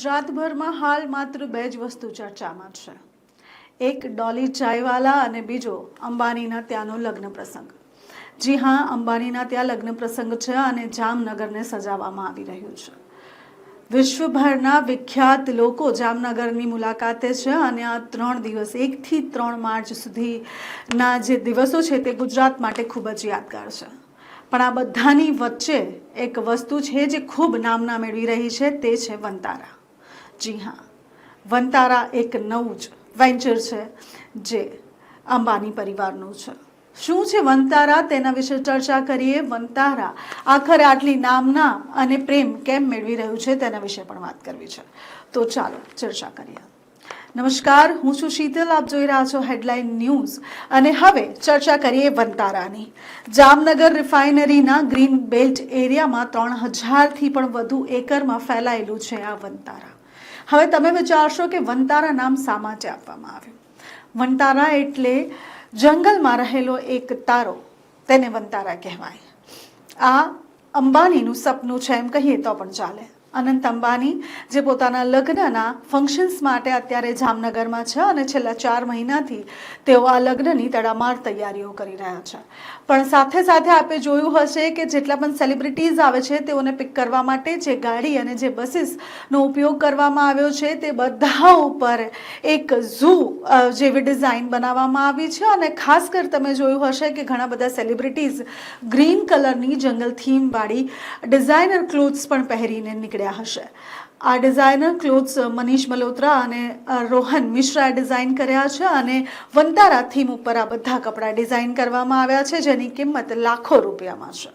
ગુજરાતભરમાં હાલ માત્ર બે જ વસ્તુ ચર્ચામાં છે. એક ડોલી ચાયવાલા અને બીજો અંબાણીના ત્યાંનો લગ્ન પ્રસંગ. જી હા અંબાણીના ત્યાં લગ્ન પ્રસંગ છે અને જામનગરને સજાવવામાં આવી રહ્યું છે. વિશ્વભરના વિખ્યાત લોકો જામનગરની મુલાકાતે છે અને આ ત્રણ દિવસ, એકથી ત્રણ માર્ચ સુધીના જે દિવસો છે તે ગુજરાત માટે ખૂબ જ યાદગાર છે. પણ આ બધાની વચ્ચે એક વસ્તુ છે જે ખૂબ નામના મેળવી રહી છે, તે છે વંતારા. જી હા. વંતારા એક નવું જ વેન્ચર છે, જે અંબાની પરિવારનું છે. શું છે વંતારા? તેના વિશે ચર્ચા કરીએ. વંતારા આખરે આટલી નામના અને પ્રેમ કેમ મેળવી રહ્યું છે તેના વિશે પણ વાત કરવી છે. તો ચાલો ચર્ચા કરીએ. નમસ્કાર, હું છું શીતલ. આપ જોઈ રહ્યા છો હેડલાઇન ન્યૂઝ અને હવે ચર્ચા કરીએ વંતારાની. જામનગર રિફાઇનરીના ગ્રીન બેલ્ટ એરિયામાં ત્રણ હજારથી પણ વધુ એકરમાં ફેલાયેલું છે આ વંતારા. હવે તમે વિચારશો કે વંતારા નામ શા માટે આપવામાં આવ્યું? વંતારા એટલે જંગલમાં રહેલો એક તારો, તેને વંતારા કહેવાય. આ અંબાણીનું સપનું છે એમ કહીએ તો પણ ચાલે. અનંત અંબાની, જે પોતાના લગ્નના ફંક્શન્સ માટે અત્યારે જામનગરમાં છે અને છેલ્લા ચાર મહિનાથી તેઓ આ લગ્નની તડામાર તૈયારીઓ કરી રહ્યા છે. પણ સાથે સાથે આપે જોયું હશે કે જેટલા પણ સેલિબ્રિટીઝ આવે છે, તેઓને પિક કરવા માટે જે ગાડી અને જે બસીસનો ઉપયોગ કરવામાં આવ્યો છે, તે બધા ઉપર એક ઝૂ જેવી ડિઝાઇન બનાવવામાં આવી છે. અને ખાસ કર તમે જોયું હશે કે ઘણા બધા સેલિબ્રિટીઝ ગ્રીન કલરની જંગલ થીમવાળી ડિઝાઇનર ક્લોથ્સ પણ પહેરીને નીકળ્યા હશે આ ડિઝાઇનર ક્લોથ્સ મનીષ મલોત્રા અને રોહન મિશ્રાએ ડિઝાઇન કર્યા છે અને વંતારા થીમ ઉપર આ બધા કપડાં ડિઝાઇન કરવામાં આવ્યા છે, જેની કિંમત લાખો રૂપિયામાં છે.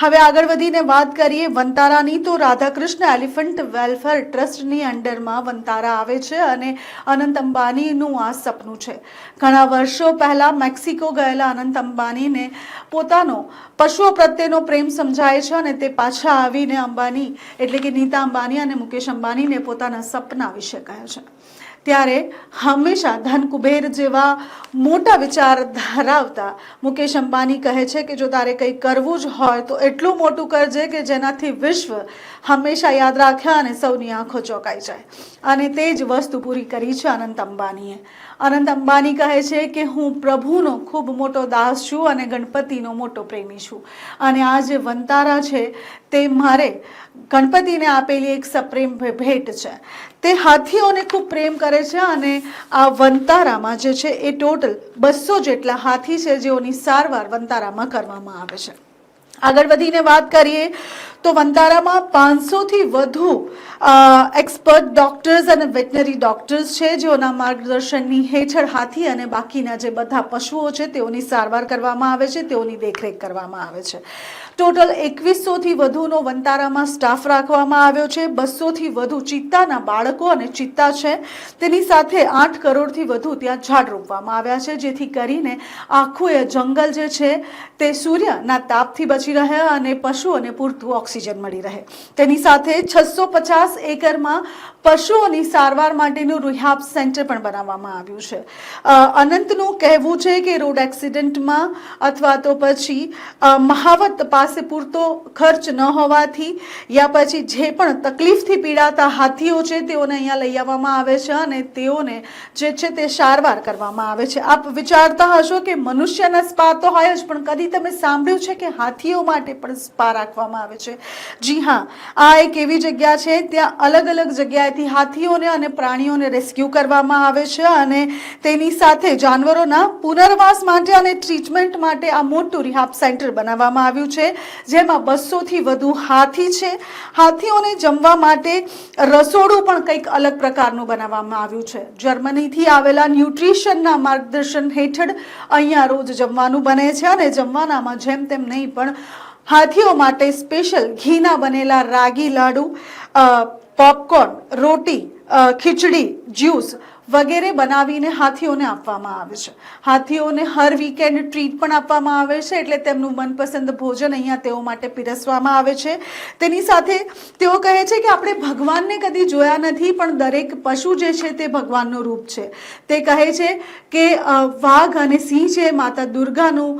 હવે આગળ વધીને વાત કરીએ વંતારાની, તો રાધાકૃષ્ણ એલિફન્ટ વેલફેર ટ્રસ્ટની અંડરમાં વંતારા આવે છે અને અનંત અંબાણીનું આ સપનું છે. ઘણા વર્ષો પહેલાં મેક્સિકો ગયેલા અનંત અંબાણીને પોતાનો પશુઓ પ્રત્યેનો પ્રેમ સમજાય છે અને તે પાછા આવીને અંબાણી એટલે કે નીતા અંબાણી અને મુકેશ અંબાણીને પોતાના સપના વિશે કહે છે. ત્યારે હંમેશા ધન કુબેર જેવા મોટા વિચાર ધરાવતા મુકેશ અંબાની કહે છે કે જો તારે કંઈ કરવું જ હોય તો એટલું મોટું કરજે કે જેનાથી વિશ્વ હંમેશા યાદ રાખે અને સૌની આંખો ચોંકાઈ જાય. અને તે જ વસ્તુ પૂરી કરી છે અનંત અંબાનીએ. અનંત અંબાની કહે છે કે હું પ્રભુનો ખૂબ મોટો દાસ છું અને ગણપતિનો મોટો પ્રેમી છું. અને આ જે વંતારા છે તે મારે ગણપતિને આપેલી એક સપ્રેમ ભેટ છે. તે હાથીઓને ખૂબ પ્રેમ કરે છે અને આ વંતારામાં જે છે એ ટોટલ બસો જેટલા હાથી છે જેઓની સારવાર વંતારામાં કરવામાં આવે છે. આગળ વધીને વાત કરીએ તો વંતારામાં પાંચસોથી વધુ એક્સપર્ટ ડોક્ટર્સ અને વેટનરી ડોક્ટર્સ છે જેઓના માર્ગદર્શનની હેઠળ હાથી અને બાકીના જે બધા પશુઓ છે તેઓની સારવાર કરવામાં આવે છે, તેઓની દેખરેખ કરવામાં આવે છે. ટોટલ એકવીસોથી વધુનો વંતારામાં સ્ટાફ રાખવામાં આવ્યો છે, બસોથી વધુ ચિત્તાના બાળકો અને ચિત્તા છે. તેની સાથે આઠ કરોડથી વધુ ત્યાં ઝાડ રોપવામાં આવ્યા છે, જેથી કરીને આખું એ જંગલ જે છે તે સૂર્યના તાપથી બચી રહે અને પશુઓને પૂરતું ઓક્સિજન મળી રહે. તેની સાથે છસો પચાસ એકરમાં પશુઓની સારવાર માટેનું રિહાબ સેન્ટર પણ બનાવવામાં આવ્યું છે. અનંતનું કહેવું છે કે રોડ એક્સિડન્ટમાં અથવા તો પછી મહાવત પાસે પૂરતો ખર્ચ ન હોવાથી યા પછી જે પણ તકલીફથી પીડાતા હાથીઓ છે તેઓને અહીંયા લઈ આવવામાં આવે છે અને તેઓને જે છે તે સારવાર કરવામાં આવે છે. આપ વિચારતા હશો કે મનુષ્યના સ્પા તો હોય જ, પણ કદી તમે સાંભળ્યું છે કે હાથીઓ માટે પણ સ્પા રાખવામાં આવે છે? જી હા, આ એક એવી જગ્યા છે ત્યાં અલગ અલગ જગ્યાએથી હાથીઓને અને પ્રાણીઓને રેસ્ક્યુ કરવામાં આવે છે અને તેની સાથે જાનવરોના પુનર્વાસ માટે અને ટ્રીટમેન્ટ માટે આ મોટું રિહાબ સેન્ટર બનાવવામાં આવ્યું છે, જેમાં બસોથી વધુ હાથી છે. હાથીઓને જમવા માટે રસોડું પણ કંઈક અલગ પ્રકારનું બનાવવામાં આવ્યું છે. જર્મનીથી આવેલા ન્યુટ્રિશનના માર્ગદર્શન હેઠળ અહીંયા રોજ જમવાનું બને છે અને જમવાનામાં જેમ તેમ નહીં પણ હાથીઓ માટે સ્પેશિયલ ઘીના બનેલા રાગી લાડુ પોપકોર્ન રોટી ખીચડી જ્યુસ વગેરે બનાવીને હાથીઓને આપવામાં આવે છે. હાથીઓને હર વીકેન્ડ ટ્રીટ પણ આપવામાં આવે છે એટલે તેમનું મનપસંદ ભોજન અહીંયા તેઓ માટે પીરસવામાં આવે છે. તેની સાથે તેઓ કહે છે કે આપણે ભગવાનને કદી જોયા નથી, પણ દરેક પશુ જે છે તે ભગવાનનું રૂપ છે. તે કહે છે કે વાઘ અને સિંહ છે, માતા દુર્ગાનું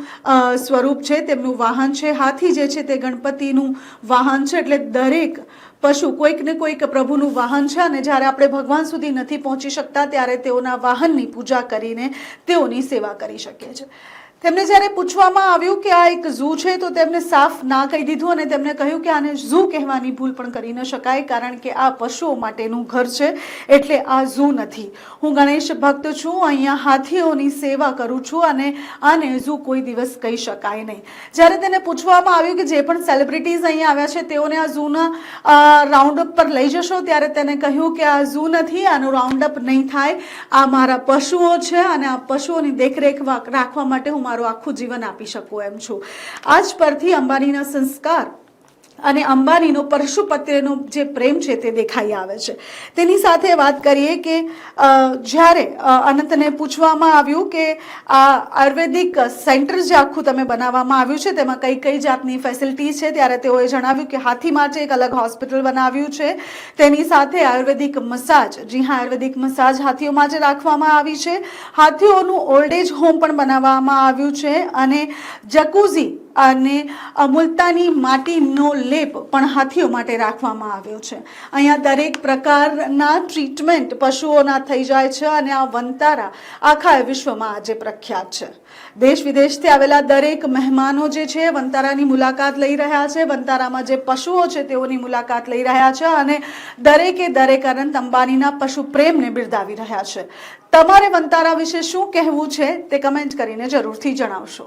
સ્વરૂપ છે, તેમનું વાહન છે. હાથી જે છે તે ગણપતિનું વાહન છે. એટલે દરેક પશુ કોઈક ને કોઈક પ્રભુનું વાહન છે અને જ્યારે આપણે ભગવાન સુધી નથી પહોંચી શકતા, ત્યારે તેઓના વાહનની પૂજા કરીને તેઓની સેવા કરી શકીએ છીએ. તેમને જ્યારે પૂછવામાં આવ્યું કે આ એક ઝૂ છે, તો તેમને સાફ ના કહી દીધું અને તેમણે કહ્યું કે આને ઝૂ કહેવાની ભૂલ પણ કરી ન શકાય, કારણ કે આ પશુઓ માટેનું ઘર છે, એટલે આ ઝૂ નથી. હું ગણેશ ભક્ત છું, અહીંયા હાથીઓની સેવા કરું છું અને આને ઝૂ કોઈ દિવસ કહી શકાય નહીં. જ્યારે તેને પૂછવામાં આવ્યું કે જે પણ સેલિબ્રિટીઝ અહીંયા આવ્યા છે, તેઓને આ ઝૂના રાઉન્ડ અપ પર લઈ જશો, ત્યારે તેને કહ્યું કે આ ઝૂ નથી, આનું રાઉન્ડ અપ નહીં થાય. આ મારા પશુઓ છે અને આ પશુઓની દેખરેખ રાખવા માટે હું મારું આખું જીવન આપી શકું એમ છું. આજ પરથી અંબાણીના સંસ્કાર અને અંબાણીનો પરશુ પ્રત્યેનો જે પ્રેમ છે તે દેખાઈ આવે છે. તેની સાથે વાત કરીએ કે જ્યારે અનંતને પૂછવામાં આવ્યું કે આ આયુર્વેદિક સેન્ટર જે આખું તમે બનાવવામાં આવ્યું છે, તેમાં કઈ કઈ જાતની ફેસિલિટી છે, ત્યારે તેઓએ જણાવ્યું કે હાથી માટે એક અલગ હોસ્પિટલ બનાવ્યું છે. તેની સાથે આયુર્વેદિક મસાજ, જી હા, આયુર્વેદિક મસાજ હાથીઓ માટે રાખવામાં આવી છે. હાથીઓનું ઓલ્ડ એજ હોમ પણ બનાવવામાં આવ્યું છે અને જકુઝી અને મુલતાની માટીનો લેપ પણ હાથીઓ માટે રાખવામાં આવ્યો છે. અહીંયા દરેક પ્રકારના ટ્રીટમેન્ટ પશુઓના થઈ જાય છે અને આ વંતારા આખા વિશ્વમાં આજે પ્રખ્યાત છે. દેશ વિદેશથી આવેલા દરેક મહેમાનો જે છે વંતારાની મુલાકાત લઈ રહ્યા છે. વંતારામાં જે પશુઓ છે તેઓની મુલાકાત લઈ રહ્યા છે અને દરેકે દરેક અનંત અંબાનીના પશુ પ્રેમને બિરદાવી રહ્યા છે. તમારે વંતારા વિશે શું કહેવું છે તે કમેન્ટ કરીને જરૂરથી જણાવશો.